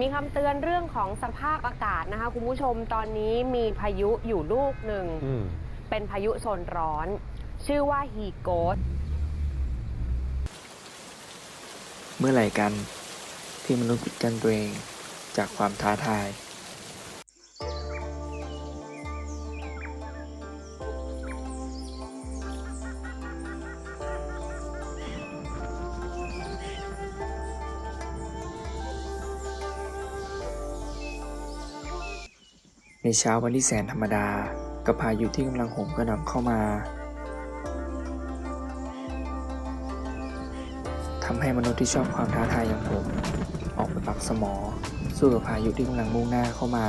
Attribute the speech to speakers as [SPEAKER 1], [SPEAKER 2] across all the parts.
[SPEAKER 1] มีคำเตือนเรื่องของสภาพอากาศนะคะ คุณผู้ชมตอนนี้มีพายุอยู่ลูกหนึ่ง
[SPEAKER 2] อืม
[SPEAKER 1] เป็นพายุโซนร้อน ชื่อว่าฮีโกส
[SPEAKER 3] เมื่อไหร่กันที่มนุษย์ปิดกั้นตัวเองจากความท้าทาย ในเช้าวันที่แสนธรรมดา กับพายุที่กำลังโหมกระหน่ำเข้ามาทำให้มนุษย์ที่ชอบความท้าทายอย่างผม ออกไปปักสมอ สู้กับพายุที่กำลังมุ่งหน้าเข้ามา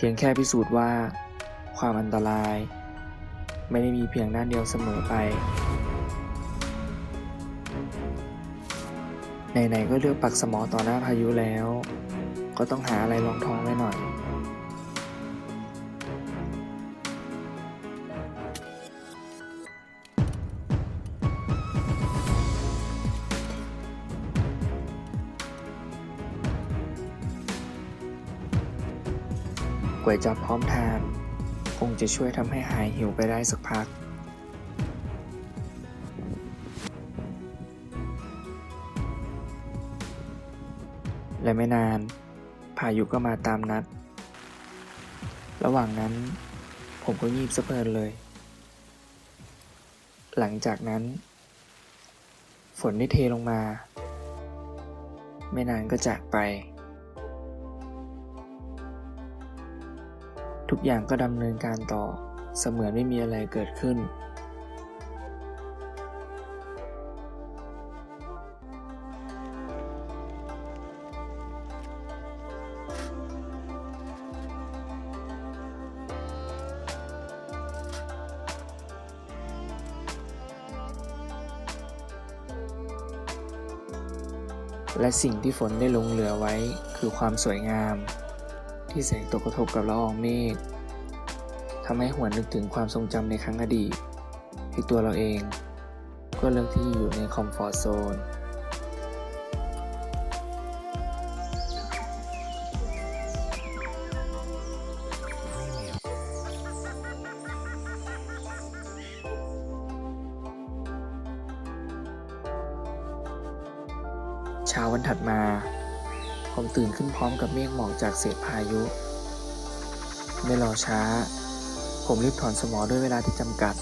[SPEAKER 3] เพียงแค่พิสูจน์ว่า ความอันตราย ไม่ได้มีเพียงด้านเดียวเสมอไปไหนๆก็เลือกปักสมอต่อหน้าพายุแล้ว ก็ต้องหาอะไรรองท้องไว้หน่อย ก๋วยจับพร้อมทาน คงจะช่วยทำให้หายหิวไปได้สักพัก และไม่นาน พายุก็มาตามนัด ระหว่างนั้น ผมก็งีบสะเพลินเลย หลังจากนั้น ฝนได้เทลงมา ไม่นานก็จากไป ทุกอย่างก็ดำเนินการต่อ เสมือนไม่มีอะไรเกิดขึ้น และสิ่งที่ฝนได้ลงเหลือไว้คือความสวยงาม ที่แสงตกกระทบกับละอองเมฆทำให้หวนนึกถึงความทรงจำในครั้งอดีตที่ตัวเราเอง ก็เลือกที่อยู่ในคอมฟอร์ z โซนเช้าวันถัดมา ผมตื่นขึ้นพร้อมกับเมฆหมอกจากเศษพายุ ไม่รอช้า ผมรีบถอนสมอด้วยเวลาที่จำกัด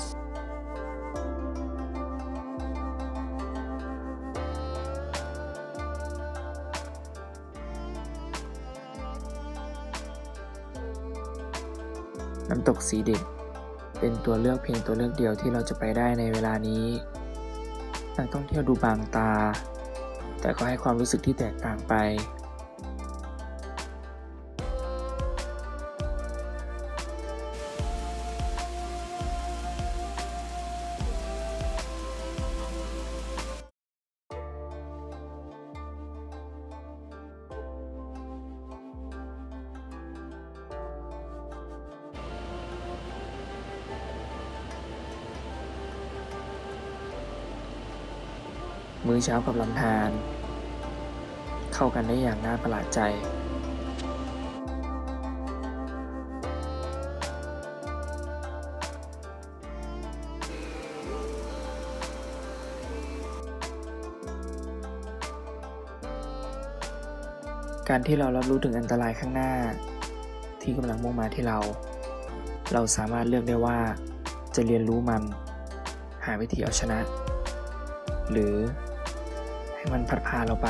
[SPEAKER 3] น้ำตกสีเด็กเป็นตัวเลือกเพียงตัวเลือกเดียวที่เราจะไปได้ในเวลานี้ นักท่องเที่ยวดูบางตา แต่ก็ให้ความรู้สึกที่แตกต่างไป มื้อเช้ากับลำธารเข้ากันได้อย่างน่าประหลาดใจ การที่เรารับรู้ถึงอันตรายข้างหน้า ที่กำลังมุ่งมาที่เรา เราสามารถเลือกได้ว่าจะเรียนรู้มัน หาวิธีเอาชนะ หรือ ให้มันพัดพาเราไป